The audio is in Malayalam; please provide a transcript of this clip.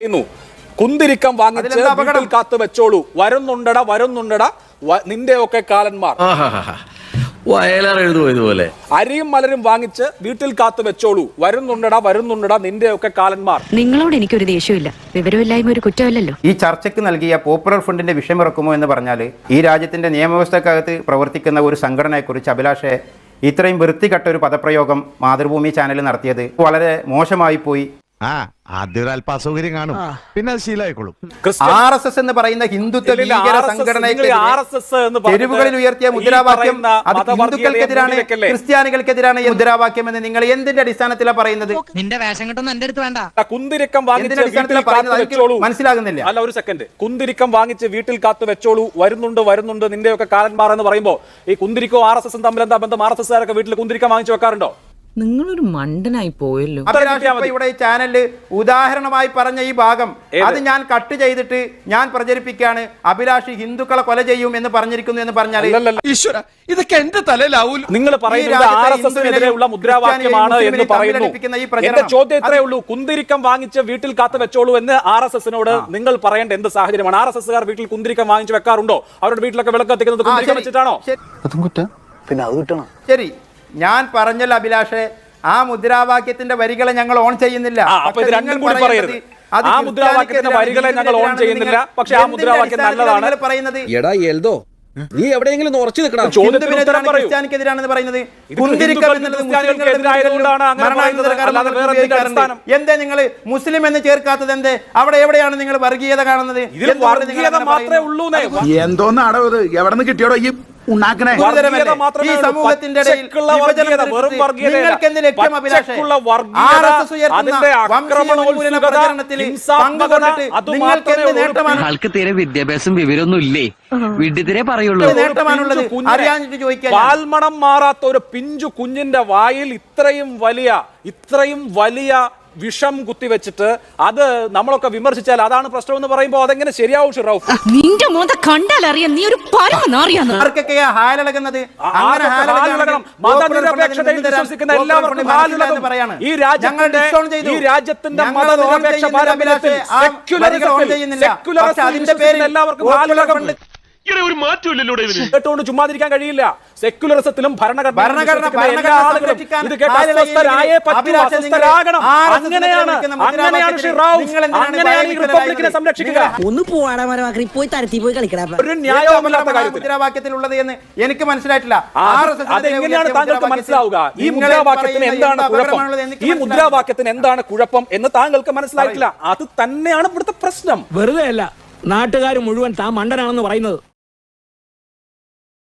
പറയുന്നു കുന്തിരിക്കം വാങ്ങിച്ച് വീട്ടിൽ കാത്തു വെച്ചോളൂ. വരുന്നുണ്ടട വരുന്നുണ്ടട. നിന്റെ ഒക്കെ കാലന്മാർ. വയലാർ അരിയും മലരും വാങ്ങിച്ച് വീട്ടിൽ കാത്തു വെച്ചോളൂ. വരുന്നുണ്ടടാ വരുന്നുണ്ടട നിന്റെയൊക്കെ കാലന്മാർ. നിങ്ങളോട് എനിക്കൊരു ദേഷ്യമില്ല വിവരമില്ലായ്മ ഒരു കുറ്റമല്ലല്ലോ. ഈ ചർച്ചയ്ക്ക് നൽകിയ പോപ്പുലർ ഫണ്ടിന്റെ വിഷയമിറക്കുമോ എന്ന് പറഞ്ഞാൽ ഈ രാജ്യത്തിന്റെ നിയമവ്യവസ്ഥക്കകത്ത് പ്രവർത്തിക്കുന്ന ഒരു സംഘടനയെക്കുറിച്ച് അഭിലാഷെ ഇത്രയും വൃത്തികെട്ട ഒരു പദപ്രയോഗം മാതൃഭൂമി ചാനൽ നടത്തിയത് വളരെ മോശമായി പോയി. ആ ആദ്യം ഒരു അല്പ അസൗകര്യം കാണും പിന്നെ അത് ശീലമായിക്കോളും. ക്രിസ്ത്യൻ ആർ എസ് എസ് എന്ന് പറയുന്ന ഹിന്ദുത്വ ഭീകര സംഘടനയ്ക്കെതിരെ തെരുവുകളിൽ ഉയർത്തിയ മുദ്രാവാക്യം അത് ഹിന്ദുക്കൾക്കെതിരാണ് ക്രിസ്ത്യാനികൾക്കെതിരാണ് ഈ മുദ്രാവാക്യം എന്ന് നിങ്ങൾ എന്തിന്റെ അടിസ്ഥാനത്തിലാണ് പറയുന്നത്? നിന്റെ വേഷം കെട്ടൊന്നും എന്റെ അടുത്ത് വേണ്ട. കുന്തിരിക്കം വാങ്ങിച്ച് എന്തിന്റെ വീട്ടിൽ അടിസ്ഥാനത്തിലാണ് കാത്തു പറയുന്നത്? എനിക്ക് വെച്ചോളൂ മനസ്സിലാകുന്നില്ല. അല്ല ഒരു സെക്കൻഡ് കുന്തിരിക്കം വാങ്ങിച്ച് വീട്ടിൽ കാത്തു വെച്ചോളൂ. വരുന്നുണ്ട് വരുന്നുണ്ട്. നിന്റെയൊക്കെ കാലന്മാർ എന്ന് പറയുമ്പോ ഈ കുന്തിരിക്കോ ആർ എസ് എസും തമ്മിൽ എന്താ ബന്ധം? ആർ എസ് എസ്കാരൊക്കെ വീട്ടിൽ കുന്തിരിക്കം വാങ്ങിച്ചു വെക്കാറുണ്ടോ? നിങ്ങളൊരു മണ്ടനായി പോയല്ലോ. ഇവിടെ ഈ ചാനലിൽ ഉദാഹരണമായി പറഞ്ഞ ഈ ഭാഗം. അത് ഞാൻ കട്ട് ചെയ്തിട്ട് ഞാൻ പ്രചരിപ്പിക്കാണ് അഭിലാഷി ഹിന്ദുക്കളെ കൊല ചെയ്യും എന്ന് പറഞ്ഞിരിക്കുന്നു എന്ന് പറഞ്ഞാൽ ഈശ്വര ഇതൊക്കെ എന്റെ തലയിലാവൂ നിങ്ങൾ പറയുന്നത് മുദ്രാവാക്യമാണ് എന്ന് പറയുന്നു. എന്റെ ചോദ്യം ഇത്രയേ ഉള്ളൂ. കുന്തിരിക്കം വാങ്ങിച്ച് വീട്ടിൽ കാത്തു വെച്ചോളൂ എന്ന് ആർ എസ് എസിനോട് നിങ്ങൾ പറയേണ്ട എന്ത് സാഹചര്യമാണ്? ആർ എസ് എസ് വീട്ടിൽ കുന്തിരിക്കം വാങ്ങിച്ച് വെക്കാറുണ്ടോ? അവരുടെ വീട്ടിലൊക്കെ വിളക്ക് കുന്തിരിക്കം വെച്ചിട്ടാണോ? ശരി. വെച്ചിട്ടാണോ ശരി. ശരി. ഞാൻ പറഞ്ഞല്ല അഭിലാഷെ ആ മുദ്രാവാക്യത്തിന്റെ വരികളെ ഞങ്ങൾ ഓൺ ചെയ്യുന്നില്ല. രണ്ടും നിങ്ങൾ കൂടി പറയരുത്. ആ മുദ്രാവാക്യത്തിന്റെ വരികളെ ഞങ്ങൾ ഓൺ ചെയ്യുന്നില്ല. പക്ഷെ ആ മുദ്രാവാക്യം നല്ലതാണ്. പറയുന്നത്? എടാ എൽദോ നീ എവിടെയെങ്കിലും ഉറച്ചു നിൽക്കണം. ക്രിസ്ത്യാനിക്കെതിരാണെന്ന് പറയുന്നത്? എന്തേ നിങ്ങൾ മുസ്ലിം എന്ന് ചേർക്കാത്തത് എന്തേ? അവിടെ എവിടെയാണ് നിങ്ങൾ വർഗീയത കാണുന്നത്? എന്തോന്നാണോ ഇത്? എവിടെ നിന്ന് കിട്ടിയോടോ ഈ ഉണ്ടാക്കണേ മാത്രമേ ഈ. സമൂഹത്തിന്റെ നിങ്ങൾക്ക് എന്ത് ലക്ഷ്യം നിങ്ങൾക്ക് ആൾക്ക് തീരെ വിദ്യാഭ്യാസം വിവരമൊന്നും ഇല്ലേ വിഡ്ഢിത്തിരെ പറയുള്ളൂ. നേട്ടമാണുള്ളത്. അറിയാഞ്ഞിട്ട് ചോദിക്കാൻ പാൽമണം മാറാത്ത ഒരു പിഞ്ചു കുഞ്ഞിന്റെ വായിൽ ഇത്രയും വലിയ ഇത്രയും വലിയ വിഷം കുത്തിവെച്ചിട്ട് അത് നമ്മളൊക്കെ വിമർശിച്ചാൽ അതാണ് പ്രശ്നം എന്ന് പറയുമ്പോൾ അതെങ്ങനെ ശരിയാവും ഷിറൌഫ് നിന്റെ മോന്ത കണ്ടാലറിയാം നീ ഒരു ആർക്കൊക്കെയാ ഹാലിളകുന്നത് അങ്ങനെ ഹാലിളകണം. മതനിരപേക്ഷതയിൽ വിശ്വസിക്കുന്ന എല്ലാവർക്കും ഹാലിളകും. ഈ രാജ്യത്തിന്റെ- ഈ രാജ്യത്തിന്റെ മതനിരപേക്ഷ പാരമ്പര്യത്തിൽ വിശ്വസിക്കുന്ന എല്ലാവർക്കും ഹാലിളകും. ഒരു മാറ്റമില്ലല്ലോ കേട്ടുകൊണ്ട് ചുമ്മാതിരിക്കാൻ കഴിയില്ല. സെക്യുലറിസത്തിലും ഒന്ന് പോയി തരത്തി പോയി കളിക്കടാ ഒരു ന്യായവുമില്ലാത്ത എന്താണ് മുദ്രാവാക്യത്തിലുള്ളത് എന്ന് എനിക്ക് മനസ്സിലായിട്ടില്ല. അതെങ്ങനെയാണ് താങ്കൾക്ക് മനസ്സിലാവുക? ഈ മുദ്രാവാക്യത്തിന് എന്താണ് കുഴപ്പം? ഈ. മുദ്രാവാക്യത്തിന് എന്താണ് കുഴപ്പം എന്ന് താങ്കൾക്ക് മനസ്സിലായിട്ടില്ല. അത് തന്നെയാണ് ഇവിടുത്തെ പ്രശ്നം. വെറുതെ അല്ല നാട്ടുകാർ മുഴുവൻ താൻ മണ്ടനാണെന്ന് പറയുന്നത്.